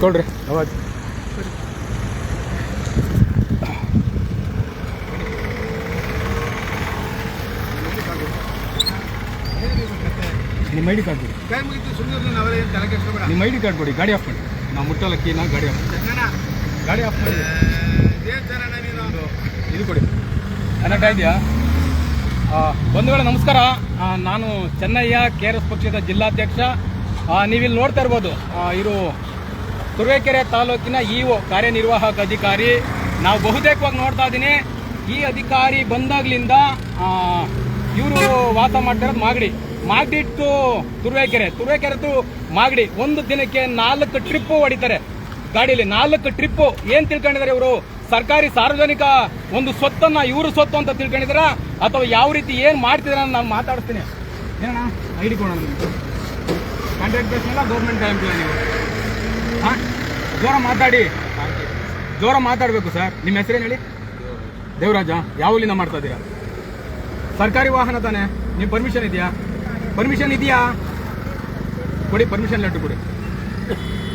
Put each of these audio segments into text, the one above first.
ತೊಗೊಳ್ರಿ ಅವಾಜ್ ನಿಮ್ಮ I D card ಕೊಡಿ. ನಿಮ್ಮ ಐ ಡಿ ಕಾರ್ಡ್ ಕೊಡಿ ಗಾಡಿ ಆಫ್ ಮಾಡಿ. ನಾವು ನಾ ಗಾಡಿ ಆಫ್ ಗಾಡಿ ಆಫ್ ಮಾಡಿ. ಇದು ಕೊಡಿ. ಕನೆಕ್ಟ್ ಒಂದು ಬಂಧುಗಳೇ ನಮಸ್ಕಾರ. ನಾನು ಚೆನ್ನಯ್ಯ ಕೆ ಆರ್ ಎಸ್ ಪಕ್ಷದ ಜಿಲ್ಲಾಧ್ಯಕ್ಷ. ನೀವಿಲ್ಲಿ ನೋಡ್ತಾ ಇರ್ಬೋದು ಇರು ತುರುವೇಕೆರೆ ತಾಲೂಕಿನ ಇಒ ಕಾರ್ಯನಿರ್ವಾಹಕ ಅಧಿಕಾರಿ. ನಾವು ಬಹುತೇಕವಾಗಿ ನೋಡ್ತಾ ಇದ್ದೀನಿ ಈ ಅಧಿಕಾರಿ ಬಂದಾಗ್ಲಿಂದ ಇವರು ವಾಸ ಮಾಡ್ತಿರೋದು ಮಾಗಡಿ. ಮಾಗಡಿ ಟು ತುರುವೇಕೆರೆ. ತುರುವೇಕೆರೆ ಟು ಮಾಗಡಿ. ಒಂದು ದಿನಕ್ಕೆ ನಾಲ್ಕು ಟ್ರಿಪ್ಪು ಹೊಡಿತಾರೆ ಗಾಡಿಯಲ್ಲಿ ನಾಲ್ಕು ಟ್ರಿಪ್ಪು. ಏನ್ ತಿಳ್ಕೊಂಡಿದ್ದಾರೆ ಇವರು? ಸರ್ಕಾರಿ ಸಾರ್ವಜನಿಕ ಒಂದು ಸ್ವತ್ತನ್ನ ಇವರು ಸ್ವತ್ತು ಅಂತ ತಿಳ್ಕೊಂಡಿದಾರ ಅಥವಾ ಯಾವ ರೀತಿ ಏನ್ ಮಾಡ್ತಿದಾರ ನಾನು ಮಾತಾಡ್ತೀನಿ ಏನಣ್ಣ? ಐ ಡಿ ಕೊಡೋಣ ಕಾಂಟ್ರಾಕ್ಟ್ ಬೇಸ್ ಮೇಲೆ ಗೌರ್ಮೆಂಟ್ ಎಂಪ್ಲಾಯ್ ಜೋರ ಮಾತಾಡಿ. ಜೋರ ಮಾತಾಡಬೇಕು ಸರ್. ನಿಮ್ಮ ಹೆಸರೇನು ಹೇಳಿ? ದೇವರಾಜ. ಯಾವಲ್ಲಿಂದ ಮಾಡ್ತಾ ಇದ್ದೀರಾ? ಸರ್ಕಾರಿ ವಾಹನ ತಾನೆ? ನೀವು ಪರ್ಮಿಷನ್ ಇದೆಯಾ? ಪರ್ಮಿಷನ್ ಇದೆಯಾ? ಕೊಡಿ ಪರ್ಮಿಷನ್ ಲೆಟ್ರ್ ಕೊಡಿ.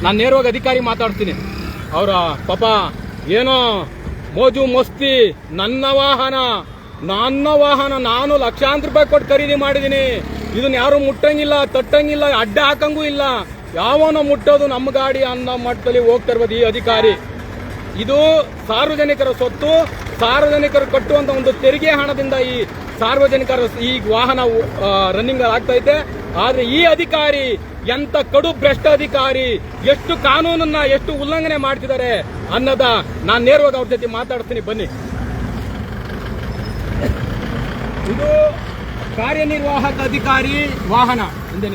ನಾನು ನೇರವಾಗಿ ಅಧಿಕಾರಿ ಮಾತಾಡ್ತೀನಿ. ಅವರ ಪಾಪ ಏನೋ ಮೋಜು ಮಸ್ತಿ, ನನ್ನ ವಾಹನ ನನ್ನ ವಾಹನ, ನಾನು ಲಕ್ಷಾಂತರ ರೂಪಾಯಿ ಕೊಟ್ಟು ಖರೀದಿ ಮಾಡಿದ್ದೀನಿ. ಇದನ್ನ ಯಾರು ಮುಟ್ಟಂಗಿಲ್ಲ, ತಟ್ಟಂಗಿಲ್ಲ, ಅಡ್ಡ ಹಾಕಂಗೂ ಇಲ್ಲ. ಯಾವನೋ ಮುಟ್ಟೋದು ನಮ್ಮ ಗಾಡಿ ಅನ್ನೋ ಮಟ್ಟದಲ್ಲಿ ಹೋಗ್ತಾ ಇರ್ಬೋದು ಈ ಅಧಿಕಾರಿ. ಇದು ಸಾರ್ವಜನಿಕರ ಸ್ವತ್ತು ಸಾರ್ವಜನಿಕರು ಕಟ್ಟುವಂತ ಒಂದು ತೆರಿಗೆ ಹಣದಿಂದ ಈ ಸಾರ್ವಜನಿಕರ ಈ ವಾಹನ ರನ್ನಿಂಗ್ ಆಗ್ತಾ ಇದೆ ಆದ್ರೆ ಈ ಅಧಿಕಾರಿ ಎಂತ ಕಡು ಭ್ರಷ್ಟ ಅಧಿಕಾರಿ, ಎಷ್ಟು ಕಾನೂನನ್ನ ಎಷ್ಟು ಉಲ್ಲಂಘನೆ ಮಾಡ್ತಿದ್ದಾರೆ ಅನ್ನೋದ ನಾನ್ ನೇರವಾಗಿ ಅವ್ರ ಜೊತೆ ಮಾತಾಡ್ತೀನಿ, ಬನ್ನಿ. ಇದು ಕಾರ್ಯನಿರ್ವಾಹಕ ಅಧಿಕಾರಿ ವಾಹನ, ಹಿಂದೆ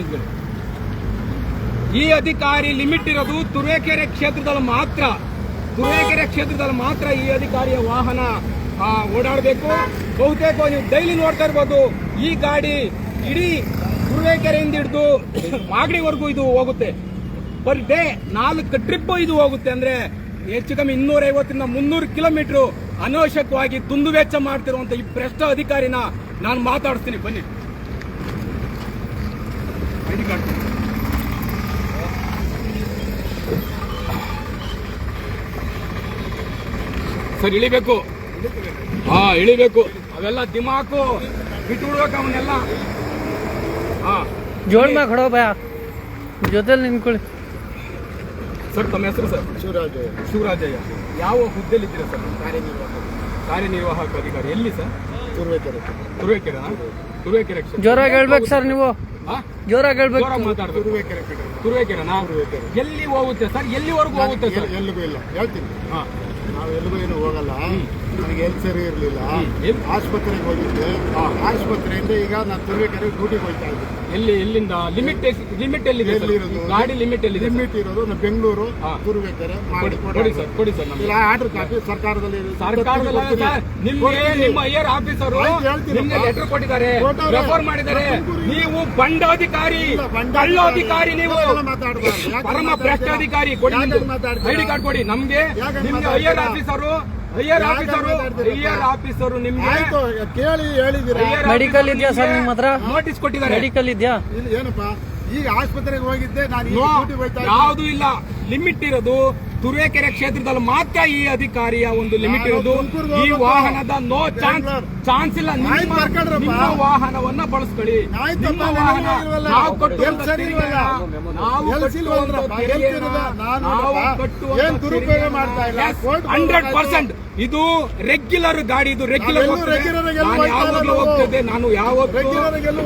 ಈ ಅಧಿಕಾರಿ ಲಿಮಿಟ್ ಇರೋದು ತುರುವೇಕೆರೆ ಕ್ಷೇತ್ರದಲ್ಲಿ ಮಾತ್ರ. ತುರುವೇಕೆರೆ ಕ್ಷೇತ್ರದಲ್ಲಿ ಮಾತ್ರ ಈ ಅಧಿಕಾರಿಯ ವಾಹನ ಓಡಾಡಬೇಕು. ಬಹುತೇಕ ನೀವು ಡೈಲಿ ನೋಡ್ತಾ ಇರ್ಬೋದು, ಈ ಗಾಡಿ ಇಡೀ ತುರುವೇಕೆರೆಯಿಂದ ಹಿಡಿದು ಮಾಗಡಿವರೆಗೂ ಇದು ಹೋಗುತ್ತೆ. ಪರ್ ಡೇ ನಾಲ್ಕು ಟ್ರಿಪ್ ಇದು ಹೋಗುತ್ತೆ ಅಂದ್ರೆ ಹೆಚ್ಚು ಕಮ್ಮಿ ಇನ್ನೂರ ಐವತ್ತರಿಂದ ಮುನ್ನೂರು ಕಿಲೋಮೀಟರ್ ಅನವಶ್ಯಕವಾಗಿ ದುಂದು ವೆಚ್ಚ ಮಾಡ್ತಿರುವಂತ ಈ ಭ್ರಷ್ಟ ಅಧಿಕಾರಿನ ನಾನು ಮಾತಾಡಿಸ್ತೀನಿ ಬನ್ನಿ ಐಡಿ ಕಾರ್ಡ್ ಕೊಡಿ. ಸರ್ ಇಳಿಬೇಕು. ಹಾ ಇಳಿಬೇಕು. ಅವೆಲ್ಲ ದಿಮಾಕು ಬಿಟ್ಟು ಬಿಡ್ಬೇಕು ಅವನ್ನೆಲ್ಲ ಹಾ ಜೋಡ್ ಮ್ಯಾಗ ಹೊಡೋ ಭಯ ಜೊತೆಲಿ ನಿಂತ್ಕೊಳ್ಳಿ. ಸರ್ ತಮ್ಮ ಹೆಸರು ಸರ್? ಶಿವರಾಜಯ್ಯ. ಶಿವರಾಜಯ್ಯ. ಯಾವ ಹುದ್ದೆಯಲ್ಲಿ ಇದ್ದೀರಾ ಸರ್? ಕಾರ್ಯನಿರ್ವಾಹಕ. ಕಾರ್ಯನಿರ್ವಾಹಕ ಅಧಿಕಾರಿ. ಎಲ್ಲಿ ಸರ್? ತುರುವೇಕೆರೆ. ತುರುವೇಕೆರೆ ತುರುವೇಕೆರೆ. ಜೋರಾಗಿ ಹೇಳ್ಬೇಕು ಸರ್ ನೀವು. ಹಾ? ಜೋರಾಗಿ ಹೇಳ್ಬೇಕು. ಮಾತಾಡ್ಬೇಕು. ತುರ್ಬೇಕರೆ ಕಡೆ ತುರುವೇಕೆರೆನಾ? ಎಲ್ಲಿ ಹೋಗುತ್ತೆ ಸರ್? ಎಲ್ಲಿವರೆಗೂ ಹೋಗುತ್ತೆ ಸರ್? ಎಲ್ಲಿಗೂ ಇಲ್ಲ. ಹೇಳ್ತೀನಿ. ಹಾ. ನಾವು ಎಲ್ಲಿಗೂ ಏನು ಹೋಗಲ್ಲ. ನನಗೆ ಎಲ್ಲಿ ಸರಿ ಇರಲಿಲ್ಲ. ಆಸ್ಪತ್ರೆಗೆ ಹೋಗಿದ್ದೆ. ಆಸ್ಪತ್ರೆಯಿಂದ ಈಗ ನಾನು ತುರ್ಬೇಕರೆ ಡ್ಯೂಟಿಗೆ ಹೋಗ್ತಾ ಇದ್ದೆ ಎಲ್ಲಿ ಎಲ್ಲಿಂದ ಲಿಮಿಟ್ ಲಿಮಿಟ್ ಎಲ್ಲಿದೆ ಸರ್? ಎಲ್ಲಿರೋದು? ಗಾಡಿ ಲಿಮಿಟ್ ಎಲ್ಲಿದೆ ಸರ್? ಲಿಮಿಟ್ ಇರೋದು ಬೆಂಗಳೂರು ಹಾ. ಮಾಡಿ ಕೊಡಿ ಸರ್ ಕೊಡಿ ಸರ್ ನಮ್ಗೆ ಇಲ್ಲ ಆರ್ಡರ್ ಕಾಪಿ ಸರ್ಕಾರದಲ್ಲಿ ಇದೆ. ಸರ್ಕಾರದಲ್ಲ ಕೊಡ್ತೀನಿ. ಸರ್ ನಿಮ್ಗೆ. ನಿಮ್ಮ ಐಯರ್ ಆಫೀಸರು ಆಯ್ತು, ಹೇಳ್ತೀನಿ. ನಿಮ್ಗೆ ಲೆಟರ್ ಕೊಟ್ಟಿದ್ದಾರೆ ಕೊಟ್ಟವ್ರೆ. ರೆಫರ್ ಮಾಡಿದ್ದಾರೆ ನೀವು ಬಂಡಾಧಿಕಾರಿ ಇಲ್ಲ, ಬಂಡ ಕಳ್ಳಾಧಿಕಾರಿ ನೀವು ಮಾತಾಡ್ಬಾರ್ದು. ಯಾಕೆ ಪರಮ ಮಾತಾಡ್ತೀರಾ? ಭ್ರಷ್ಟಾಧಿಕಾರಿ ಕೊಡಿ ಯಾಕೆ ಮಾತಾಡ್ತೀರಾ? ಐಡಿ ಕಾರ್ಡ್ ಕೊಡಿ ನಮ್ಗೆ ಯಾಕೆ ನಿಮ್ಗೆ ಮಾತಾಡ್ತೀರಾ? ಐಯರ್ ಆಫೀಸರು ಆಫೀಸರು ನಿಮ್ಗೆ ಆಯ್ತು ಕೇಳಿ ಹೇಳಿದಿರಾ ಮೆಡಿಕಲ್ ಇದೆಯಾ ಸರ್ ನಿಮ್ಮ ಹತ್ರ? ನೋಟಿಸ್ ಕೊಟ್ಟಿದ್ದಾರೆ. ಮೆಡಿಕಲ್ ಇದೆಯಾ? ಇಲ್ಲ ಏನಪ್ಪ? ಈಗ ಆಸ್ಪತ್ರೆಗೆ ಹೋಗಿದ್ದೆ ನಾನು. ಯಾವುದು ಇಲ್ಲ. ಲಿಮಿಟ್ ಇರೋದು. ತುರುವೇಕೆರೆ ಕ್ಷೇತ್ರದಲ್ಲಿ ಮಾತ್ರ ಈ ಅಧಿಕಾರಿಯ ಒಂದು ಲಿಮಿಟ್ ಇರೋದು. ಈ ವಾಹನದ ನೋ ಚಾನ್ಸ್ ಚಾನ್ಸ್ ಇಲ್ಲ. ನಿಮ್ಮ ವಾಹನವನ್ನ ಬಳಸ್ಕೊಳ್ಳಿ. ನಿಮ್ಮ ವಾಹನ. ನಾವು ಕಟ್ಟುವಂತ ನಾವು ಕಟ್ಟುವಂತ ಹಂಡ್ರೆಡ್. ಪರ್ಸೆಂಟ್ ಇದು ರೆಗ್ಯುಲರ್ ಗಾಡಿ ಇದು ರೆಗ್ಯುಲರ್ ನಾನು ಯಾವಾಗಲೂ. ಹೋಗ್ತಿದ್ದೆ ನಾನು ಎಲ್ಲೂ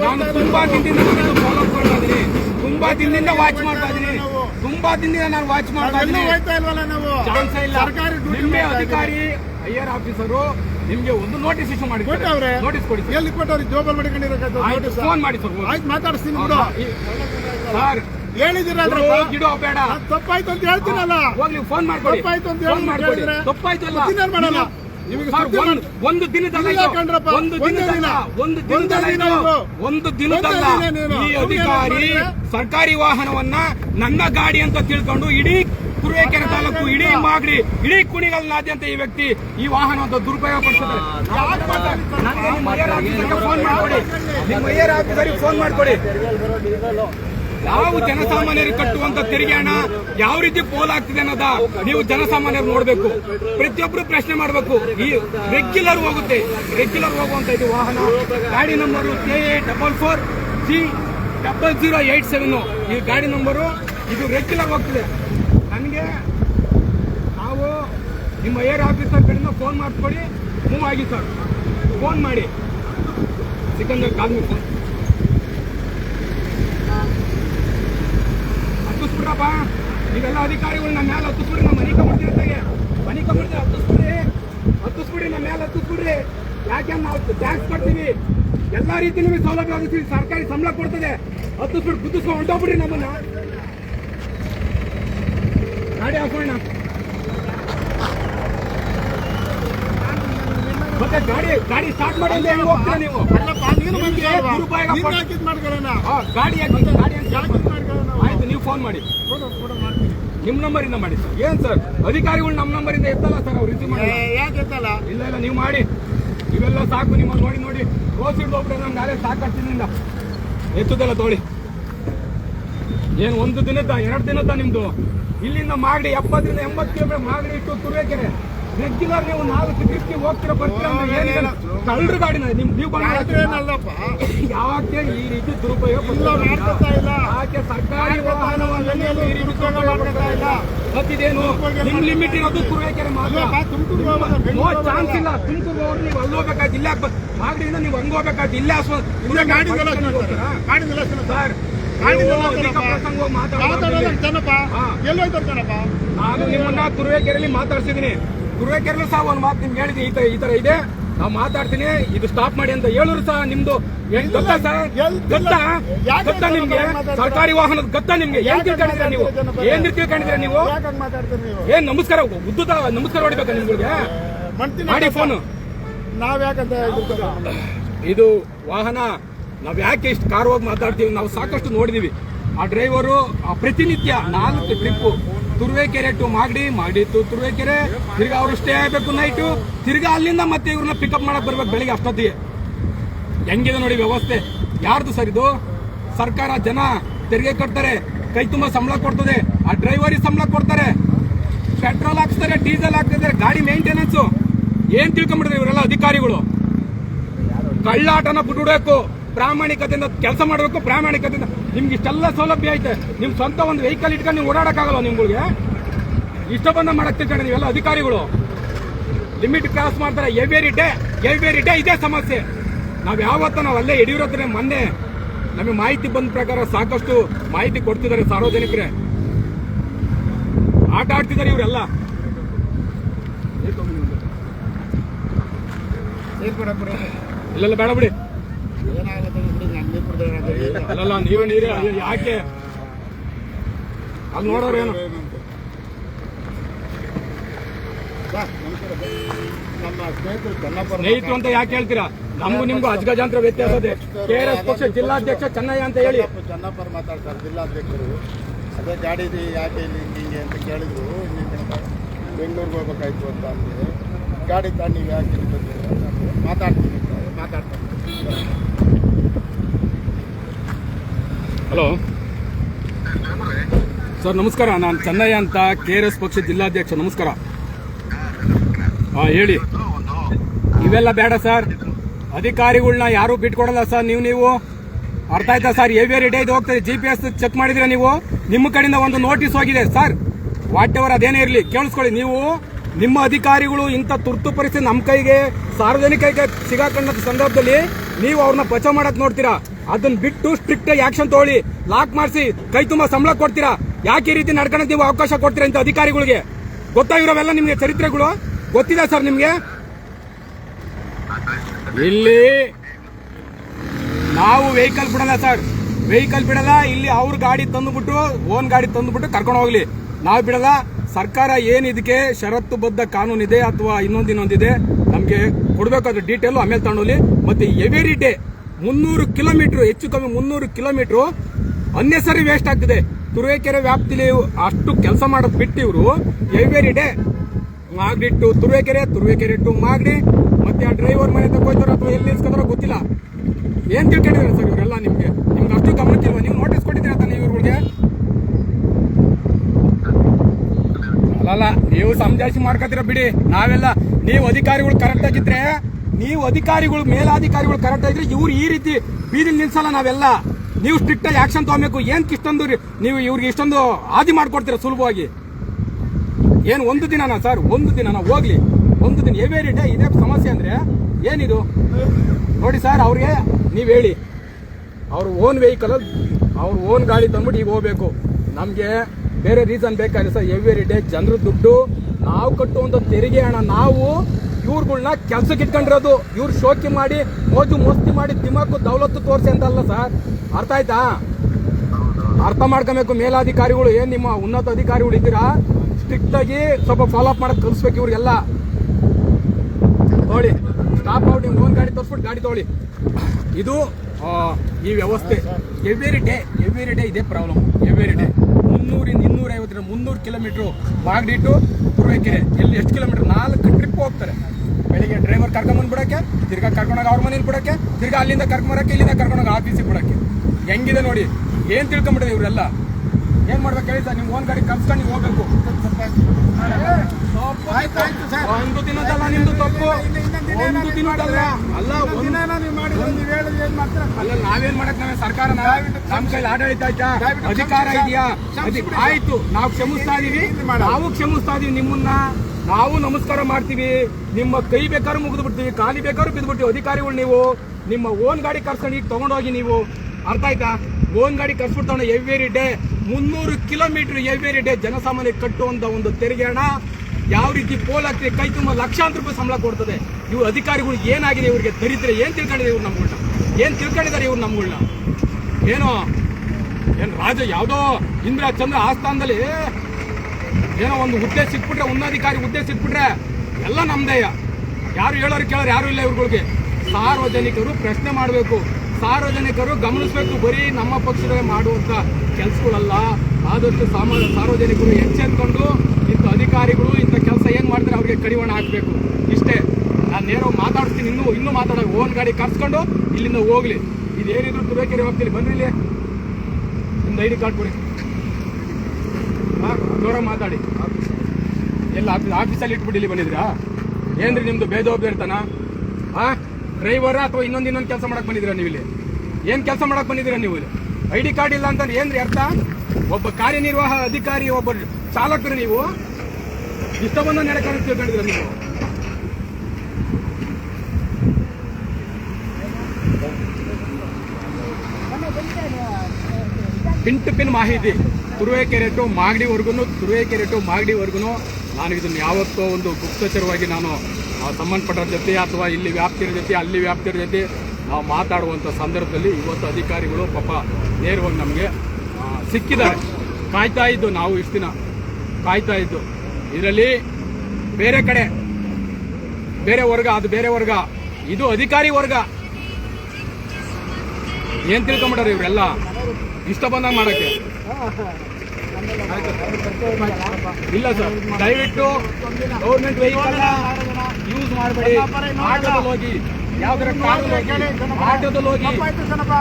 ನಾನು ತುಂಬಾ. ದಿನದಿಂದ ಫಾಲೋ ಮಾಡ್ತಾ ಇದ್ದೀನಿ ತುಂಬಾ ದಿನದಿಂದ ವಾಚ್ ಮಾಡ್ತಾ ಇದ್ದೀನಿ. ತುಂಬಾ ದಿನದಿಂದ ನಾನು ವಾಚ್ ಮಾಡ್ತಾ ಇದ್ದೀನಿ. ಅಧಿಕಾರಿ ಐಆರ್ ಆಫೀಸರು ನಿಮ್ಗೆ ಒಂದು ನೋಟಿಸ್ ಇಶ್ಯೂ ಮಾಡಿ ಕೊಟ್ಟವ್ರೆ? ನೋಟಿಸ್ ಕೊಡಿ ಎಲ್ಲಿ ಕೊಟ್ಟವ್ರಿ ಜೋಬಲ್ ಮಡಿಕೊಂಡಿರಬೇಕು ಆಯ್ತು ಫೋನ್ ಮಾಡಿ ಸರ್ ಆಯ್ತು ಮಾತಾಡಿಸ್ತೀನಿ ಸರ್. ಹೇಳಿದಿರಲ್ರಪ್ಪ ಗಿಡೋ ಬೇಡ. ತಪ್ಪಾಯ್ತು ಅಂತ ಹೇಳ್ತೀನಲ್ಲ? ಹೋಗ್ಲಿ ಫೋನ್ ಮಾಡ್ಕೊಡಿ. ತಪ್ಪಾಯ್ತು ಅಂತ ಹೇಳಿ ತಪ್ಪಾಯ್ತು ಅಲ್ಲ. ಮತ್ತಿನ್ನೇನ್ ಒಂದು- ಒಂದು ದಿನದಲ್ಲ ಒಂದು ದಿನದಲ್ಲ. ದಿನ. ಒಂದು ಒಂದೇ ದಿನದಲ್ಲ. ಈ ಅಧಿಕಾರಿ ಸರ್ಕಾರಿ ವಾಹನವನ್ನ ನನ್ನ ಗಾಡಿ ಅಂತ ತಿಳ್ಕೊಂಡು ಇಡೀ ತುರುವೇಕೆರೆ ತಾಲೂಕು ಇಡೀ ಮಾಗಡಿ ಇಡೀ ಕುಣಿಗಲ್ನಾದ್ಯಂತ ಈ ವ್ಯಕ್ತಿ ಈ ವಾಹನದ ದುರುಪಯೋಗ ಐಆರ್ ಫೋನ್ ಮಾಡ್ಕೊಡಿ. ನಿಮ್ಮ ಐಆರ್ ಆಫೀಸರಿಗೆ ಫೋನ್ ಮಾಡ್ಕೊಡಿ. ನಾವು ಜನಸಾಮಾನ್ಯರಿಗೆ ಕಟ್ಟುವಂತ ತೆರಿಗೆ ಹಣ ಯಾವ ರೀತಿ ಪೋಲಾಗ್ತಿದೆ ಅನ್ನೋದ ನೀವು ಜನಸಾಮಾನ್ಯರು ನೋಡಬೇಕು. ಪ್ರತಿಯೊಬ್ಬರು ಪ್ರಶ್ನೆ ಮಾಡಬೇಕು. ಈ ರೆಗ್ಯುಲರ್ ಹೋಗುತ್ತೆ. ರೆಗ್ಯುಲರ್ ಹೋಗುವಂತ ಇದು ವಾಹನ. ಗಾಡಿ number K A double four G double zero eight seven ಈ ಗಾಡಿ ನಂಬರು ಇದು ರೆಗ್ಯುಲರ್ ಹೋಗ್ತಿದೆ. ನನಗೆ ನಾವು ನಿಮ್ಮ ಏರ್ ಆಫೀಸರ್ ಕಡೆಯಿಂದ ಫೋನ್ ಮಾಡಿಸ್ಕೊಡಿ ಮೂವ್ ಆಗಿ ಸರ್ ಫೋನ್ ಮಾಡಿ. ಸಿಕಂದರ್ ಕಾಲ್ ಫೋನ್ ಹತ್ತಿಸ್ಬಿಡ್ರಪ್ಪ ನೀವೆಲ್ಲ ಅಧಿಕಾರಿಗಳು ನಮ್ಮ ಮೇಲೆ ಹತ್ತಿಸ್ಬಿಡ್ರಿ ನಮ್ಮ ಮನೆ ಕಮಿಟಿರ್ತಾಗೆ ಮನೆ ಕಮಿಟಿ ಹತ್ತಿಸ್ಬಿಡ್ರಿ ಹತ್ತಿಸ್ಬಿಡಿ ನಮ್ಮ ಮೇಲೆ ಹತ್ತಿಸ್ಬಿಡ್ರಿ. ಯಾಕೆ ನಾವು ಟ್ಯಾಕ್ಸ್ ಕೊಡ್ತೀವಿ? ಎಲ್ಲ ರೀತಿ ನಿಮಗೆ ಸೌಲಭ್ಯ ಆಗುತ್ತೀವಿ ಸರ್ಕಾರಿ ಸಂಬಳ ಕೊಡ್ತದೆ. ಹತ್ತಿಸ್ಬಿಟ್ಟು ಗುದ್ದಿಸ್ಕೊಂಡು ಹೊಂಟೋಗ್ಬಿಡ್ರಿ ನಮ್ಮನ್ನ. ಗಾಡಿ ಹಾಕೋಣ. ಮತ್ತೆ ಗಾಡಿ ಗಾಡಿ ಸ್ಟಾರ್ಟ್ ಮಾಡಿ ಅಂತ ಹೆಂಗ್ ಹೋಗ್ತೀರಾ ನೀವು? ಗಾಡಿ ಗಾಡಿ ಅಂತ ಯಾಕಿದ್ ಮಾಡ್ಕೊಳ್ಳೋಣ ನಾವು? ಆಯ್ತು ನೀವು ಫೋನ್ ಮಾಡಿ. ಕೊಡು, ಮಾಡಿ ಮಾಡ್ತೀನಿ. ನಿಮ್ ನಂಬರ್ ಇಂದ ಮಾಡಿ ಸರ್. ಏನ್ ಸರ್? ಅಧಿಕಾರಿಗಳು ನಮ್ಮ ನಂಬರ್ ಇಂದ ಎತ್ತಲ್ಲ ಸರ್ ಅವ್ರು ರಿಸೀವ್ ಮಾಡಿ ಯಾಕೆ ಎತ್ತಲ್ಲ? ಇಲ್ಲ ಇಲ್ಲ ನೀವು ಮಾಡಿ. ಇವೆಲ್ಲ ಸಾಕು ನಿಮ್ಮ ನೋಡಿ ನೋಡಿ. ರೋಸ್ ಹಿಡ್ದು ಹೋಗ್ಬಿಟ್ರೆ ನಮ್ಗೆ ನಾಳೆ ಸಾಕಷ್ಟಿನಿಂದ ಎತ್ತುದಲ್ಲ ತೋಳಿ ಏನು ಒಂದು ದಿನದ ಎರಡು ದಿನದ ನಿಮ್ದು? ಇಲ್ಲಿಂದ ಮಾಡಿ ಎಪ್ಪತ್ತರಿಂದ ಎಂಬತ್ತು ಕಿಲೋಮೀಟರ್ ಮಾಗಡಿ ಇಟ್ಟು ತುರುವೇಕೆರೆ. ರೆಗ್ಯುಲರ್ ನೀವು ನಾಲ್ಕು ಟ್ರಿಪ್ಗೆ ಹೋಗ್ತೀರಾ ಬರ್ತೀರಾ ಅಂದ್ರೆ ಕಳ್ಳರು ಗಾಡಿನ ನಿಮ್ ನೀವು ಯಾಕೆ ಈ ರೀತಿ ದುರುಪಯೋಗ ಇಲ್ಲ ಯಾಕೆ ಸರ್ಕಾರಿ ವಾಹನವನ್ನು ಈ ರೀತಿ ಇಲ್ಲ? ಮತ್ತಿದೇನು ನಿಮ್ ಲಿಮಿಟ್ ಇರೋದು ಕುರುವೇಕೆರೆ ಮಾತ್ರ. ಚಾನ್ಸ್ ಇಲ್ಲ. ತುಮಕೂರು ಹೋಗಿ ನೀವು ಅಲ್ಲಿ ಹೋಗ್ಬೇಕಾಯ್ತು ಇಲ್ಲೇ ಮಾಗಡಿಯಿಂದ ನೀವು ಹಂಗ ಹೋಗ್ಬೇಕಾಯ್ತು ಇಲ್ಲೇ? ಸರ್. ಹೋಗ್ತಾರಪ್ಪ ನಾನು ನಿಮ್ಮನ್ನ ತುರುವೇಕೆರೆಯಲ್ಲಿ ಮಾತಾಡ್ಸಿದೀನಿ ತುರುವೇಕೆರೆಲ್ಲೂ ಸಹ ಒಂದು ಮಾತು ನಿಮ್ಗೆ ಹೇಳಿದ್ವಿ ಈ ತರ ಈ ತರ ಇದೆ. ನಾವು ಮಾತಾಡ್ತೀನಿ ಇದು ಸ್ಟಾಪ್ ಮಾಡಿ ಅಂತ ಹೇಳಿದ್ರು ಸಹ ನಿಮ್ದು ಗತ್ತ ಗೊತ್ತಾ? ಗೊತ್ತಾ ನಿಮ್ಗೆ? ಸರ್ಕಾರಿ ವಾಹನದ ಗತ್ತ ನಿಮ್ಗೆ? ಏನ್ ತಿಳ್ಕೊಂಡಿದ್ರೆ ನೀವು? ಏನ್ ತಿಳ್ಕೊಂಡಿದ್ರೆ ನೀವು? ಏನ್ ನಮಸ್ಕಾರ ಉದ್ದುತ ನಮಸ್ಕಾರ ಹೊಡಿಬೇಕಾ ನಿಮ್ಗಳಿಗೆ? ಮಾಡ್ತೀನಿ ಮಾಡಿ ಫೋನ್. ನಾವ್ ಯಾಕಂತ ಇದು ಇದು ವಾಹನ ನಾವ್ ಯಾಕೆ ಇಷ್ಟು ಕಾರ್ ಹೋಗಿ ಮಾತಾಡ್ತೀವಿ? ನಾವು ಸಾಕಷ್ಟು ನೋಡಿದೀವಿ. ಆ ಡ್ರೈವರು ಆ ಪ್ರತಿನಿತ್ಯ ನಾಲ್ಕು trip Turuvekere to Magadi Magadi to Turuvekere. ತಿರ್ಗಾ ಅವರು ಸ್ಟೇ ಆಗಬೇಕು ನೈಟು ತಿರ್ಗಾ ಅಲ್ಲಿಂದ ಮತ್ತೆ ಇವ್ರನ್ನ ಪಿಕಪ್ ಮಾಡಕ್ ಬರ್ಬೇಕು ಬೆಳಿಗ್ಗೆ ಅಷ್ಟೊತ್ತಿಗೆ. ಹೆಂಗಿದೆ ನೋಡಿ ವ್ಯವಸ್ಥೆ. ಯಾರ್ದು ಸರ್ ಇದು? ಸರ್ಕಾರ ಜನ ತೆರಿಗೆ ಕಟ್ತಾರೆ. ಕೈ ತುಂಬಾ ಸಂಬಳ ಕೊಡ್ತದೆ. ಆ ಡ್ರೈವರಿಗೆ ಸಂಬಳ ಕೊಡ್ತಾರೆ. ಪೆಟ್ರೋಲ್ ಹಾಕ್ಸ್ತಾರೆ ಡೀಸೆಲ್ ಹಾಕ್ತಿದ್ದಾರೆ ಗಾಡಿ ಮೇಂಟೆನೆನ್ಸ್ ಏನ್ ತಿಳ್ಕೊಂಡ್ಬಿಡ್ತಾರೆ ಇವರೆಲ್ಲ ಅಧಿಕಾರಿಗಳು? ಕಳ್ಳಾಟನ ಬಿಟ್ಬಿಡ್ಬೇಕು. ಪ್ರಾಮಾಣಿಕತೆಯಿಂದ ಕೆಲಸ ಮಾಡಬೇಕು, ಪ್ರಾಮಾಣಿಕತೆಯಿಂದ. ನಿಮ್ಗೆ ಇಷ್ಟೆಲ್ಲ ಸೌಲಭ್ಯ ಐತೆ. ನಿಮ್ ಸ್ವಂತ ಒಂದು ವೆಹಿಕಲ್ ಇಟ್ಕೊಂಡು ನೀವು ಓಡಾಡಕ್ಕಾಗಲ್ಲ ನಿಮ್ಗಳಿಗೆ? ಇಷ್ಟ ಬಂದ ಮಾಡಕ್ ತಿಳ್ಕೊಂಡು ನೀವೆಲ್ಲ ಅಧಿಕಾರಿಗಳು. ಲಿಮಿಟ್ ಕ್ರಾಸ್ ಮಾಡ್ತಾರೆ. ಎವೇರಿ ಡೇ ಎವೇರಿ ಡೇ ಇದೇ ಸಮಸ್ಯೆ. ನಾವ್ ಯಾವತ್ತ ನಾವು ಅಲ್ಲೇ ಯಡಿಯೂರಪ್ಪನೇ ಮೊನ್ನೆ ನಮಗೆ ಮಾಹಿತಿ ಬಂದ ಪ್ರಕಾರ ಸಾಕಷ್ಟು ಮಾಹಿತಿ ಕೊಡ್ತಿದ್ದಾರೆ ಸಾರ್ವಜನಿಕರೇ. ಆಟ ಆಡ್ತಿದ್ದಾರೆ ಇವರೆಲ್ಲ. ಇಲ್ಲೆಲ್ಲ ಬೇಡ ಬಿಡಿ. ಅಲ್ಲಲ್ಲ ನೀವೇ ನೀರೇ ಯಾಕೆ? ಅಲ್ಲಿ ನೋಡೋರು ಏನು. ನಮ್ಮ ಸ್ನೇಹಿತರು ಅಂತ ಯಾಕೆ ಹೇಳ್ತೀರಾ? ನಮಗೂ ನಿಮ್ಗೂ ಅಜ್ಗಜಾಂತರ ವ್ಯತ್ಯಾಸ ಇದೆ. ಕೆ ಆರ್ ಎಸ್ ಪಕ್ಷ ಜಿಲ್ಲಾಧ್ಯಕ್ಷ ಚೆನ್ನಯ್ಯ ಅಂತ ಹೇಳಿ. ಚೆನ್ನಪ್ಪರು ಮಾತಾಡ್ತಾರೆ ಜಿಲ್ಲಾಧ್ಯಕ್ಷರು ಅದೇ ಗಾಡಿ ಯಾಕೆ ಇಲ್ಲಿ ಹಿಂಗೆ ಅಂತ ಕೇಳಿದ್ರು. ಬೆಂಗಳೂರಿಗೆ ಹೋಗ್ಬೇಕಾಯ್ತು ಅಂತ ಅಂದ್ರೆ ಗಾಡಿ ನೀವು ಯಾಕೆ. ಮಾತಾಡ್ತೀನಿ. ಹಲೋ. ಸರ್, ನಮಸ್ಕಾರ. ನಾನು ಚೆನ್ನಯ್ಯ ಅಂತ ಕೆ ಆರ್ ಎಸ್ ಪಕ್ಷ ಜಿಲ್ಲಾಧ್ಯಕ್ಷ. ನಮಸ್ಕಾರ. ಹಾ, ಹೇಳಿ. ಇವೆಲ್ಲ ಬೇಡ ಸರ್. ಅಧಿಕಾರಿಗಳನ್ನ ಯಾರು ಬಿಟ್ಕೊಡಲ್ಲ ಸರ್ ನೀವು ನೀವು. ಅರ್ಥ ಆಯ್ತಾ ಸರ್? ಎವ್ರಿ ಡೇ ಇದು. ಹೋಗ್ತದೆ ಜಿ ಪಿ ಎಸ್ ಚೆಕ್ ಮಾಡಿದ್ರೆ ನೀವು? ನಿಮ್ಮ ಕಡೆಯಿಂದ ಒಂದು ನೋಟಿಸ್ ಹೋಗಿದೆ ಸರ್. ವಾಟ್ ಎವರ್ ಅದೇನೇ ಇರಲಿ. ಕೇಳಿಸ್ಕೊಳ್ಳಿ. ನೀವು ನಿಮ್ಮ ಅಧಿಕಾರಿಗಳು ಇಂಥ ತುರ್ತು ಪರಿಸ್ಥಿತಿ ನಮ್ಮ ಕೈಗೆ, ಸಾರ್ವಜನಿಕ ಸಿಗಾಕೊಂಡ ಸಂದರ್ಭದಲ್ಲಿ ನೀವು ಅವ್ರನ್ನ ಬಚಾವ್ ಮಾಡಕ್ ನೋಡ್ತೀರಾ? ಅದನ್ನ ಬಿಟ್ಟು ಸ್ಟ್ರಿಕ್ಟ್ ಆಕ್ಷನ್ ತಗೊಳ್ಳಿ. ಲಾಕ್ ಮಾಡಿಸಿ, ಕೈ ತುಂಬಾ ಸಂಬಳ ಕೊಡ್ತೀರಾ? ಯಾಕೆ ಈ ರೀತಿ ನಡ್ಕೊಳಕ್ ನೀವು ಅವಕಾಶ ಕೊಡ್ತೀರಾ ಇಂಥ ಅಧಿಕಾರಿಗಳಿಗೆ? ಗೊತ್ತಾಗಿರೋವೆಲ್ಲ ನಿಮ್ಗೆ ಚರಿತ್ರೆಗಳು? ಗೊತ್ತಿದೆ ಸರ್ ನಿಮಗೆ? ಇಲ್ಲಿ ನಾವು ವೆಹಿಕಲ್ ಬಿಡಲ್ಲ ಸರ್. ವೆಹಿಕಲ್ ಬಿಡಲ್ಲ, ಇಲ್ಲಿ ಅವ್ರ ಗಾಡಿ ತಂದುಬಿಟ್ಟು ಓನ್ ಗಾಡಿ ತಂದುಬಿಟ್ಟು ಕರ್ಕೊಂಡು ಹೋಗ್ಲಿ. ನಾವು ಬಿಡಲ್ಲ. ಸರ್ಕಾರ ಏನು ಇದಕ್ಕೆ ಷರತ್ತುಬದ್ಧ ಕಾನೂನಿದೆ ಅಥವಾ ಇನ್ನೊಂದು ಇನ್ನೊಂದಿದೆ ನಮಗೆ ಕೊಡಬೇಕಾದ್ರೆ ಡೀಟೇಲು ಆಮೇಲೆ ತಗೊಳ್ಳಿ ಮತ್ತೆ ಎವ್ರಿ ಡೇ ಮುನ್ನೂರು ಕಿಲೋಮೀಟರ್ ಹೆಚ್ಚು ಕಮ್ಮಿ ಮುನ್ನೂರು ಕಿಲೋಮೀಟರ್ ಅನ್ನೆಸರಿ ವೇಸ್ಟ್ ಆಗ್ತಿದೆ. ತುರುವೇಕೆರೆ ವ್ಯಾಪ್ತಿಲಿ ಅಷ್ಟು ಕೆಲಸ ಮಾಡೋದು ಬಿಟ್ಟು ಇವರು every day Magadi to Turuvekere Turuvekere to Magadi. ಮತ್ತೆ ಆ ಡ್ರೈವರ್ ಮನೆ ತಗೋತಾರ ಅಥವಾ ಎಲ್ಲಿ ನಿಲ್ಸ್ಕೊತಾರೋ ಗೊತ್ತಿಲ್ಲ. ಏನು ತಿಳ್ಕೊಂಡಿದ್ದಾರೆ ಸರ್ ಇವರೆಲ್ಲ ನಿಮಗೆ? ನಿಮ್ಗೆ ಅಷ್ಟು ಗಮನಕ್ಕಿಲ್ವಾ ನೀವು ನೋಟಿಸ್ ಕೊಟ್ಟಿದ್ದೀರಾ ತಾನೇ ಇವ್ರಿಗೆ ಅಲ್ಲಲ್ಲ ನೀವು ಸಮಜಾಯಿಸಿ ಮಾಡ್ಕೊತೀರ ಬಿಡಿ. ನಾವೆಲ್ಲ, ನೀವು ಅಧಿಕಾರಿಗಳು ಕರೆಕ್ಟ್ ಆಗಿದ್ರೆ, ನೀವು ಅಧಿಕಾರಿಗಳು, ಮೇಲಾಧಿಕಾರಿಗಳು ಕರೆಕ್ಟ್ ಆಗಿದ್ರೆ ಇವ್ರು ಈ ರೀತಿ ಬೀದಿಲಿ ನಿಲ್ಸಲ್ಲ ನಾವೆಲ್ಲ. ನೀವು ಸ್ಟ್ರಿಕ್ಟ್ ಆಗಿ ಆಕ್ಷನ್ ತಗೋಬೇಕು. ಏನ್ ಇಷ್ಟೊಂದು ನೀವು ಇವ್ರಿಗೆ ಇಷ್ಟೊಂದು ಆದಿ ಮಾಡ್ಕೊಡ್ತೀರಾ ಸುಲಭವಾಗಿ? ಏನು ಒಂದು ದಿನನಾ ಸರ್ ಒಂದು ದಿನನಾ? ಹೋಗ್ಲಿ. ಒಂದು ದಿನ ಎವೇರಿ ಡೇ ಇದೇ ಸಮಸ್ಯೆ ಅಂದ್ರೆ ಏನಿದು? ನೋಡಿ ಸರ್ ಅವ್ರಿಗೆ ನೀವು ಹೇಳಿ. ಅವ್ರ ಓನ್ ವೆಹಿಕಲ್ ಅವ್ರ ಓನ್ ಗಾಡಿ ತಂದ್ಬಿಟ್ಟು ಈಗ ಹೋಗ್ಬೇಕು. ನಮಗೆ ಬೇರೆ ರೀಸನ್ ಬೇಕಾದ್ರೆ ಸರ್ ಎವ್ರಿ ಡೇ ಜನರ ದುಡ್ಡು, ನಾವು ಕಟ್ಟುವಂಥ ತೆರಿಗೆ ಹಣ, ನಾವು ಇವ್ರುಗಳ್ನ ಕೆಲ್ಸಕ್ಕೆ ಇಟ್ಕೊಂಡಿರೋದು. ಇವ್ರು ಶೋಕಿ ಮಾಡಿ, ಮೋಜು ಮೋಸ್ತಿ ಮಾಡಿ ದಿಮಾಕು ದೌಲತ್ತು ತೋರಿಸಿ ಅಂತಲ್ಲ ಸರ್. ಅರ್ಥ ಆಯ್ತಾ? ಅರ್ಥ ಮಾಡ್ಕೊಬೇಕು ಮೇಲಾಧಿಕಾರಿಗಳು, ಏನು ನಿಮ್ಮ ಉನ್ನತ ಅಧಿಕಾರಿಗಳು ಇದ್ದೀರಾ? ಸ್ಟ್ರಿಕ್ಟ್ ಆಗಿ ಸ್ವಲ್ಪ ಫಾಲೋ ಅಪ್ ಮಾಡಕ್ ಕಲಿಸ್ಬೇಕು ಇವ್ರಿಗೆಲ್ಲ. ನೋಡಿ ಸ್ಟಾಪ್ ಔಟ್ ನಿಮ್ಗೆ ಒಂದು ಗಾಡಿ ತೋರಿಸ್ಬಿಟ್ಟು ಗಾಡಿ ತೊಗೊಳ್ಳಿ ಇದು ಈ ವ್ಯವಸ್ಥೆ. ಎವ್ರಿ ಡೇ ಎವ್ರಿ ಡೇ ಇದೇ ಪ್ರಾಬ್ಲಮ್ ಎವ್ರಿ ಡೇ ಕಿಲೋಮೀಟ್ರು ಬಾಗ್ಡಿಟ್ಟು ತುರುವೇಕೆರೆ ಇಲ್ಲಿ ಎಷ್ಟು ಕಿಲೋಮೀಟ್ರ್? ನಾಲ್ಕು ಟ್ರಿಪ್ ಹೋಗ್ತಾರೆ. ಬೆಳಿಗ್ಗೆ ಡ್ರೈವರ್ ಕರ್ಕೊಂಬಂದು ಬಿಡಕ್ಕೆ ತಿರ್ಗಾ ಕರ್ಕೊಂಡೋಗಿ ಅವ್ರ ಮನೇಲಿ ಬಿಡಕ್ಕೆ, ತಿರ್ಗಾ ಅಲ್ಲಿಂದ ಕರ್ಕೊಂಬರಕ್ಕೆ ಇಲ್ಲಿಂದ ಕರ್ಕೊಂಡೋಗಿ ಆಫೀಸಿಗೆ ಬಿಡಕ್ಕೆ. ಹೆಂಗಿದೆ ನೋಡಿ? ಏನು ತಿಳ್ಕೊಂಬಿಟ್ಟಿದೆ ಇವರೆಲ್ಲ? ಏನ್ ಮಾಡ್ಬೇಕು ಹೇಳಿ ಸರ್? ನಿಮ್ ಓನ್ ಗಾಡಿ ಕಲ್ಸ್ಕೊಂಡು ನೀವು ಹೋಗ್ಬೇಕು. ಆಯ್ತು ಆಯ್ತು ಸರ್. ಒಂದು ದಿನದಲ್ಲ ನಿಮ್ದು ತಪ್ಪು. ಒಂದು ದಿನದಲ್ಲ. ಅಲ್ಲ ಒಂದು ದಿನ ನೀವು ಮಾಡಿ ನೀವು ಹೇಳಿದ್ರೆ ಏನ್ ಮಾಡ್ತೀರಾ ಅಲ್ಲ ನಾವೇನ್ ಮಾಡಕ್ ನಾವೇ ಸರ್ಕಾರ ನಮ್ ಕೈಲಿ ಆಡಳಿತ ಆಯ್ತಾ? ಅಧಿಕಾರ ಇದೆಯಾ? ಆಯ್ತು ನಾವು ಕ್ಷಮಿಸ್ತಾ ಇದೀವಿ. ನಾವು ಕ್ಷಮಿಸ್ತಾ ಇದೀವಿ ನಿಮ್ಮನ್ನ. ನಾವು ನಮಸ್ಕಾರ ಮಾಡ್ತೀವಿ. ನಿಮ್ಮ ಕೈ ಬೇಕಾದ್ರೂ ಮುಗಿದು ಬಿಡ್ತೀವಿ ಖಾಲಿ ಬೇಕಾದ್ರೂ ಬಿದ್ದು ಬಿಡ್ತೀವಿ. ಅಧಿಕಾರಿಗಳು ನೀವು ನಿಮ್ಮ ಓನ್ ಗಾಡಿ ಕರ್ಸ್ಕೊಂಡು ಈಗ ತಗೊಂಡೋಗಿ ನೀವು. ಅರ್ಥ ಆಯ್ತಾ? ಓನ್ ಗಾಡಿ ಕರ್ಸ್ಬಿಟ್ಟು ತಗೊಂಡು ಎವ್ರಿ ಡೇ ಮುನ್ನೂರು ಕಿಲೋಮೀಟರ್ ಎವ್ರಿ ಡೇ ಜನಸಾಮಾನ್ಯ ಕಟ್ಟುವಂತ ಒಂದು ತೆರಿಗೆ ಹಣ ಯಾವ ರೀತಿ ಪೋಲ್ ಕೈ ತುಂಬ ಲಕ್ಷಾಂತರ ರೂಪಾಯಿ ಸಂಬಳ ಕೊಡ್ತದೆ. ಇವ್ರು ಅಧಿಕಾರಿಗಳು ಏನಾಗಿದೆ ಇವರಿಗೆ ದರಿದ್ರೆ ಏನ್ ತಿಳ್ಕೊಂಡಿದೆ ಇವ್ರು ನಮ್ಗಳ್ನ ಏನ್ ತಿಳ್ಕೊಂಡಿದ್ದಾರೆ ಇವ್ರು ನಮ್ಗಳ್ನ ಏನೋ, ಏನ್ ರಾಜ ಯಾವುದೋ ಇಂದಿರಾ ಚಂದ್ರ ಆಸ್ಥಾನದಲ್ಲಿ ಏನೋ ಒಂದು ಹುದ್ದೆ ಸಿಕ್ಬಿಟ್ರೆ, ಉನ್ನಾಧಿಕಾರಿ ಹುದ್ದೆ ಸಿಕ್ಬಿಟ್ರೆ ಎಲ್ಲ ನಮ್ದೇಯ. ಯಾರು ಹೇಳೋರು ಕೇಳೋರು ಯಾರು ಇಲ್ಲ ಇವ್ರುಗಳಿಗೆ. ಸಾರ್ವಜನಿಕರು ಪ್ರಶ್ನೆ ಮಾಡಬೇಕು. ಸಾರ್ವಜನಿಕರು ಗಮನಿಸಬೇಕು, ಬರೀ ನಮ್ಮ ಪಕ್ಷದ ಮಾಡುವಂಥ ಕೆಲಸಗಳಲ್ಲ. ಆದಷ್ಟು ಸಾಮಾನ್ಯ ಸಾರ್ವಜನಿಕರು ಎಚ್ಚೆತ್ಕೊಂಡು ಇಂಥ ಅಧಿಕಾರಿಗಳು ಇಂಥ ಕೆಲಸ ಏನು ಮಾಡ್ತಾರೆ ಅವರಿಗೆ ಕಡಿವಾಣ ಹಾಕಬೇಕು. ಇಷ್ಟೇ. ನಾನು ನೇರ ಮಾತಾಡ್ತೀನಿ ಇನ್ನೂ ಇನ್ನೂ ಮಾತಾಡೋ ಓನ್ ಗಾಡಿ ಕರ್ಸ್ಕೊಂಡು ಇಲ್ಲಿಂದ ಹೋಗ್ಲಿ. ಇದೇನಿದ್ರು ತುರೇಕೆರೆ ಹೋಗ್ತೀನಿ ಬಂದ್ರಿ ಇಲ್ಲಿ? ನಿಮ್ದು ಐ ಡಿ ಕಾರ್ಡ್ ಕೊಡಿ. ಜೋರ ಮಾತಾಡಿ. ಎಲ್ಲ ಆಫೀಸಲ್ಲಿ ಇಟ್ಬಿಟ್ಟು ಇಲ್ಲಿ ಬಂದಿದ್ರಾ ಏನ್ರಿ ನಿಮ್ದು ಬೇಜವಾಬ್ದಾರಿತನ? ಹಾ? ಡ್ರೈವರ್ ಅಥವಾ ಇನ್ನೊಂದು ಇನ್ನೊಂದು ಕೆಲಸ ಮಾಡಕ್ ಬಂದಿದ್ದೀರಾ ನೀವು ಇಲ್ಲಿ ಏನ್ ಕೆಲಸ ಮಾಡಕ್ ಬಂದಿದ್ದೀರಾ ನೀವು ಇಲ್ಲಿ? ಐ ಡಿ ಕಾರ್ಡ್ ಇಲ್ಲ ಅಂತಂದ್ರೆ ಏನ್ರಿ ಅರ್ಥ? ಒಬ್ಬ ಕಾರ್ಯನಿರ್ವಾಹ ಅಧಿಕಾರಿ, ಒಬ್ಬ ಚಾಲಕರು ನೀವು? ಇಷ್ಟವನ್ನ ಬಂದ ತಿಳ್ಕೊಂಡಿದ್ರ ನೀವು? ಪಿನ್ ಟು ಪಿನ್ ಮಾಹಿತಿ. ತುರುವೇಕೆರೆ ಟು ಮಾಗಡಿವರೆಗೂ ತುರುವೇಕೆರೆ ಟು ಮಾಗಡಿವರೆಗೂ ನಾನು ಇದನ್ನು ಯಾವತ್ತೋ ಒಂದು ಗುಪ್ತಚರವಾಗಿ ನಾನು ಆ, ಸಂಬಂಧಪಟ್ಟ ಜೊತೆ ಅಥವಾ ಇಲ್ಲಿ ವ್ಯಾಪ್ತಿಯ ಜೊತೆ ಅಲ್ಲಿ ವ್ಯಾಪ್ತಿಯ ಜೊತೆ ನಾವು ಮಾತಾಡುವಂಥ ಸಂದರ್ಭದಲ್ಲಿ ಇವತ್ತು ಅಧಿಕಾರಿಗಳು ಪಾಪ ನೇರವಾಗಿ ನಮಗೆ ಸಿಕ್ಕಿದ್ದಾರೆ. ಕಾಯ್ತಾ ಇದ್ದು ನಾವು ಇಷ್ಟು ದಿನ ಕಾಯ್ತಾ ಇದ್ದು. ಇದರಲ್ಲಿ ಬೇರೆ ಕಡೆ ಬೇರೆ ವರ್ಗ ಅದು ಬೇರೆ ವರ್ಗ ಇದು ಅಧಿಕಾರಿ ವರ್ಗ. ಏನ್ ತಿಳ್ಕೊಂಬಿಟ್ಟಾರೆ ಇವರೆಲ್ಲ? ಇಷ್ಟ ಬಂದಾಗ ಮಾಡಕ್ಕೆ. ಇಲ್ಲ ಸರ್. ದಯವಿಟ್ಟು ಗೌರ್ಮೆಂಟ್ ವೆಹಿಕಲ್ ಯೂಸ್ ಮಾಡಬೇಡಿ. ಆಟೋದಲ್ಲಿ ಹೋಗಿ. ಯಾವ್ದಾರ ಆಟೋದಲ್ಲಿ ಹೋಗಿ.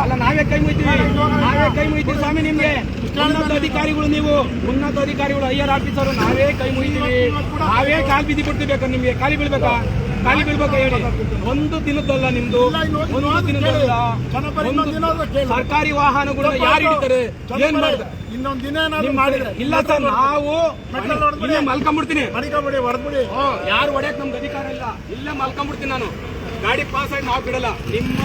ಅಲ್ಲ, ನಾವೇ ಕೈ ಮುಯ್ತೀವಿ. ನಾವೇ ಕೈ ಮುಯ್ತೀವಿ ಸ್ವಾಮಿ ನಿಮ್ಗೆ. ಉನ್ನತ ಅಧಿಕಾರಿಗಳು ನೀವು. ಉನ್ನತ ಅಧಿಕಾರಿಗಳು ಐಆರ್ ಆಫೀಸರು ನಾವೇ ಕೈ ಮುಯ್ತೀವಿ. ನಾವೇ ಕಾಲು ಬಿದ್ದಿ ಬಿಡ್ತಿಬೇಕು ನಿಮ್ಗೆ? ಕಾಲಿ ಬೀಳ್ಬೇಕಾ? ಖಾಲಿ ಬಿಡ್ಬೇಕು ಹೇಳಿ. ಒಂದು ದಿನದಲ್ಲ ನಿಮ್ದು. ಒಂದು ದಿನದಲ್ಲ ಒಂದು ಸರ್ಕಾರಿ ವಾಹನಗಳು ಯಾರು ಹಿಡಿತಾರೆ? ಏನ್ ಮಾಡ್ತಾರೆ? ಇನ್ನೊಂದ್ ದಿನ ಮಾಡಿದ್ರೆ. ಇಲ್ಲ ಸರ್ ನಾವು. ಇಲ್ಲೇ ಮಲ್ಕೊಂಡ್ಬಿಡ್ತೀನಿ ಮಡಿಕೊಂಡ್ಬಿಡಿ ಹೊಡೆದ್ಬಿಡಿ. ಯಾರು ಹೊಡೆಯಕ್ ನಮ್ಗೆ ಅಧಿಕಾರ ಇಲ್ಲ. ಇಲ್ಲೇ ಮಲ್ಕೊಂಡ್ಬಿಡ್ತೀನಿ ನಾನು. ಗಾಡಿ ಪಾಸ್ ಆಗಿ ನಾವು ಬಿಡಲ್ಲ. ನಿಮ್ಮ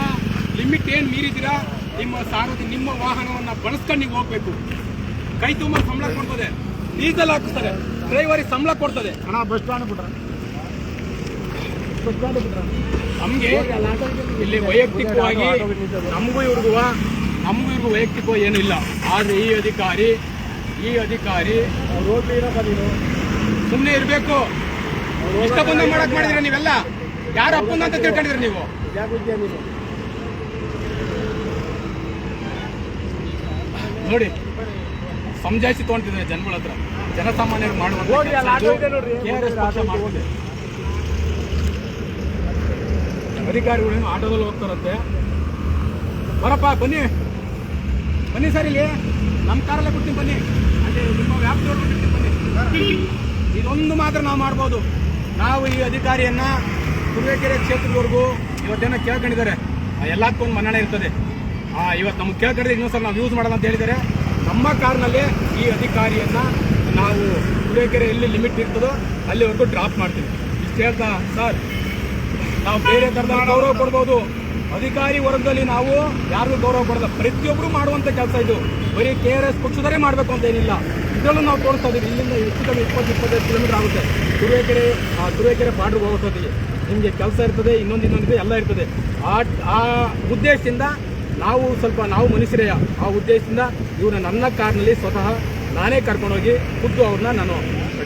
ಲಿಮಿಟ್ ಏನ್ ಮೀರಿದ್ದೀರಾ? ನಿಮ್ಮ ಸಾರ್ವಜನಿಕ ನಿಮ್ಮ ವಾಹನವನ್ನ ಬಳಸ್ಕೊಂಡು ನೀವು ಹೋಗ್ಬೇಕು. ಕೈ ತುಂಬ ಸಂಬಳ ಕೊಡ್ತದೆ. ಡೀಸೆಲ್ ಹಾಕಿಸ್ತಾರೆ. ಡ್ರೈವರಿಗೆ ಸಂಬಳ ಕೊಡ್ತದೆ. ಹಣ ಬಸ್ ಸ್ಟ್ಯಾಂಡ್ ಬಿಟ್ರ. ನಮ್ಗೆ ಇಲ್ಲಿ ವೈಯಕ್ತಿಕವಾಗಿ ನಮಗೂ ಇವ್ರಿಗೂ ನಮಗೂ ಇವ್ರಿಗೂ ವೈಯಕ್ತಿಕ ಏನೂ ಇಲ್ಲ. ಆದ್ರೆ ಈ ಅಧಿಕಾರಿ ಈ ಅಧಿಕಾರಿ ಸುಮ್ಮನೆ ಇರಬೇಕು. ಇಷ್ಟ ಬಂದ ಮಾಡಕ್ ಮಾಡಿದ್ರೆ ನೀವೆಲ್ಲ? ಯಾರ ಅಪ್ಪನ ಅಂತ ತಿಳ್ಕೊಂಡಿದ್ರಿ ನೀವು? ನೋಡಿ, ಸಮಜಾಯಿಸಿ ತಗೊಂತಿದ್ರೆ ಜನಗಳ ಹತ್ರ. ಜನಸಾಮಾನ್ಯರು ಮಾಡುವಂತ ನೋಡ್ರಿ. ಪಕ್ಷ. ಅಧಿಕಾರಿಗಳೇನು ಆಟೋದಲ್ಲಿ ಹೋಗ್ತಾರಂತೆ. ಬರಪ್ಪ ಬನ್ನಿ. ಬನ್ನಿ ಸರ್ ಇಲ್ಲಿ. ನಮ್ಮ ಕಾರಲ್ಲೇ ಬಿಡ್ತೀನಿ ಬನ್ನಿ. ಅಲ್ಲಿ ನಿಮ್ಮ ವ್ಯಾಪ್ತಿಯವ್ರು ಬಿಡ್ತೀನಿ ಬನ್ನಿ. ಇದೊಂದು ಮಾತ್ರ ನಾವು ಮಾಡ್ಬೋದು. ನಾವು ಈ ಅಧಿಕಾರಿಯನ್ನು ತುರುವೇಕೆರೆ ಕ್ಷೇತ್ರದವರೆಗೂ ಇವತ್ತೇನೋ ಕೇಳ್ಕೊಂಡಿದ್ದಾರೆ. ಆ, ಒಂದು ಮನ್ನಣೆ ಇರ್ತದೆ. ಆ, ಇವತ್ತು ನಮ್ಗೆ ಇನ್ನೊಂದು ಸಲ ನಾವು ಯೂಸ್ ಮಾಡೋದು ಅಂತ ಹೇಳಿದ್ದಾರೆ. ನಮ್ಮ ಕಾರ್ನಲ್ಲಿ ಈ ಅಧಿಕಾರಿಯನ್ನು ನಾವು ತುರುವೇಕೆರೆ ಎಲ್ಲಿ ಲಿಮಿಟ್ ಇರ್ತದೋ ಅಲ್ಲಿವರೆಗೂ ಡ್ರಾಪ್ ಮಾಡ್ತೀವಿ. ಇಷ್ಟು ಹೇಳ್ತಾ ಸರ್. ನಾವು ಬೇರೆ ಥರದ ಗೌರವ ಕೊಡ್ಬೋದು. ಅಧಿಕಾರಿ ವರ್ಗದಲ್ಲಿ ನಾವು ಯಾರಿಗೂ ಗೌರವ ಕೊಡಲ್ಲ. ಪ್ರತಿಯೊಬ್ಬರು ಮಾಡುವಂತ ಕೆಲಸ ಇದು. ಬರೀ ಕೆ ಆರ್ ಎಸ್ ಪಕ್ಷದವರೇ ಮಾಡಬೇಕು ಅಂತ ಏನಿಲ್ಲ. ಇದರಲ್ಲೂ ನಾವು ತೋರಿಸ್ತಾ ಇದೀವಿ. ಇಲ್ಲಿಂದ ಹೆಚ್ಚು ಕಮ್ಮಿ ಇಪ್ಪತ್ತು, ಇಪ್ಪತ್ತೈದು ಕಿಲೋಮೀಟರ್ ಆಗುತ್ತೆ. ತುರುವೇಕೆರೆ, ಆ, ತುರುವೇಕೆರೆ ಬಾರ್ಡ್ರಿಗೆ ಹೋಗೋಸೋದಿಗೆ ನಿಮಗೆ ಕೆಲಸ ಇರ್ತದೆ, ಇನ್ನೊಂದು ಇನ್ನೊಂದಿದೆ ಎಲ್ಲ ಇರ್ತದೆ. ಆ ಆ ಉದ್ದೇಶದಿಂದ ನಾವು ಸ್ವಲ್ಪ ನಾವು ಮನುಷ್ಯರೇ ಆ ಉದ್ದೇಶದಿಂದ ಇವ್ರನ್ನ ನನ್ನ ಕಾರ್ನಲ್ಲಿ ಸ್ವತಃ ನಾನೇ ಕರ್ಕೊಂಡೋಗಿ ಖುದ್ದು ಅವ್ರನ್ನ ನಾನು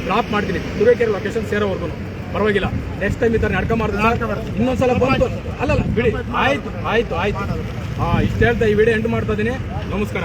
ಡ್ರಾಪ್ ಮಾಡ್ತೀನಿ. ತುರುವೇಕೆರೆ ಲೊಕೇಶನ್ ಸೇರೋವರೆಗೂ ಪರವಾಗಿಲ್ಲ. ನೆಕ್ಸ್ಟ್ ಟೈಮ್ ಈ ಥರ ನಡ್ಕ ಮಾಡಿದ್ರೆ ಇನ್ನೊಂದ್ಸಲ ಬಂತು. ಅಲ್ಲಲ್ಲ ಬಿಡಿ. ಆಯ್ತು ಆಯ್ತು ಆಯ್ತು. ಹಾಂ ಇಷ್ಟು ಹೇಳ್ತಾ ಈ ವಿಡಿಯೋ ಎಂಡ್ ಮಾಡ್ತಾ ಇದ್ದೀನಿ ನಮಸ್ಕಾರ.